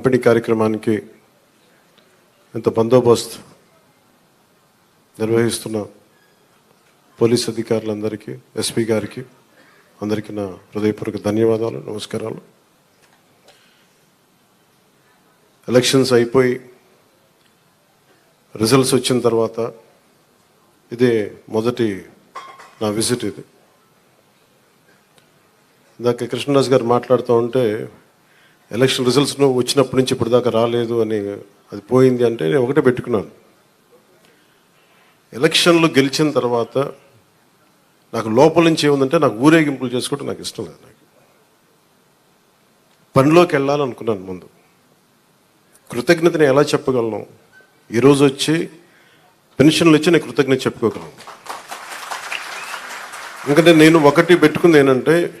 పంపిణీ కార్యక్రమానికి ఇంత బందోబస్తు నిర్వహిస్తున్న పోలీస్ అధికారులందరికీ ఎస్పీ గారికి అందరికీ నా హృదయపూర్వక ధన్యవాదాలు నమస్కారాలు. ఎలక్షన్స్ అయిపోయి రిజల్ట్స్ వచ్చిన తర్వాత ఇదే మొదటి నా విజిట్ ఇది. ఇందాక కృష్ణదాస్ గారు మాట్లాడుతూ ఉంటే ఎలక్షన్ రిజల్ట్స్ వచ్చినప్పటి నుంచి ఇప్పటిదాకా రాలేదు అని అది పోయింది అంటే నేను ఒకటే పెట్టుకున్నాను. ఎలక్షన్లు గెలిచిన తర్వాత నాకు లోపల నుంచి ఏముందంటే నాకు ఊరేగింపులు చేసుకోవడం నాకు ఇష్టం లేదు నాకు. పనిలోకి వెళ్ళాలనుకున్నాను ముందు. కృతజ్ఞతని ఎలా చెప్పగలను? ఈరోజు వచ్చి పెన్షన్లు ఇచ్చి నేను కృతజ్ఞత చెప్పుకోగలను. ఎందుకంటే నేను ఒకటి పెట్టుకుంది ఏంటంటే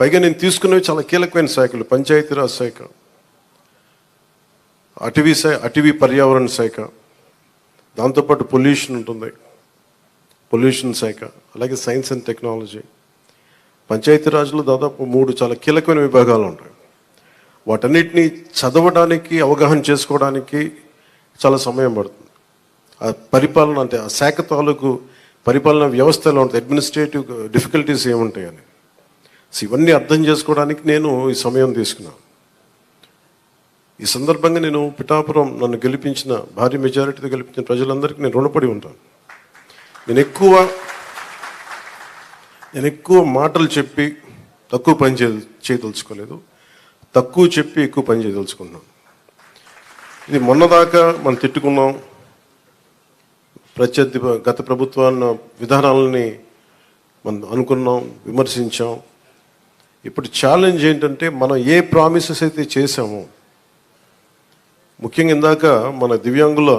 పైగా నేను తీసుకున్నవి చాలా కీలకమైన శాఖలు పంచాయతీరాజ్ శాఖ అటవీ శాఖ అటవీ పర్యావరణ శాఖ దాంతోపాటు పొల్యూషన్ ఉంటుంది పొల్యూషన్ శాఖ అలాగే సైన్స్ అండ్ టెక్నాలజీ. పంచాయతీరాజ్లో దాదాపు మూడు చాలా కీలకమైన విభాగాలు ఉంటాయి. వాటన్నిటిని చదవడానికి అవగాహన చేసుకోవడానికి చాలా సమయం పడుతుంది. ఆ పరిపాలన అంటే ఆ శాఖ తాలూకు పరిపాలన వ్యవస్థలో ఉంటుంది అడ్మినిస్ట్రేటివ్ డిఫికల్టీస్ ఏముంటాయని. సో ఇవన్నీ అర్థం చేసుకోవడానికి నేను ఈ సమయం తీసుకున్నాను. ఈ సందర్భంగా నేను పిఠాపురం నన్ను గెలిపించిన భారీ మెజారిటీతో గెలిపించిన ప్రజలందరికీ నేను రుణపడి ఉంటాను. నేను ఎక్కువ నేను ఎక్కువ మాటలు చెప్పి తక్కువ పని చే చేయదలుచుకోలేదు. తక్కువ చెప్పి ఎక్కువ పని చేయదలుచుకున్నాను. ఇది మొన్నదాకా మనం తిట్టుకున్నాం. ప్రత్యర్థి గత ప్రభుత్వాన్ని విధానాలని మనం అనుకున్నాం విమర్శించాం. ఇప్పుడు ఛాలెంజ్ ఏంటంటే మనం ఏ ప్రామిసెస్ అయితే చేసామో ముఖ్యంగా ఇందాక మన దివ్యాంగుల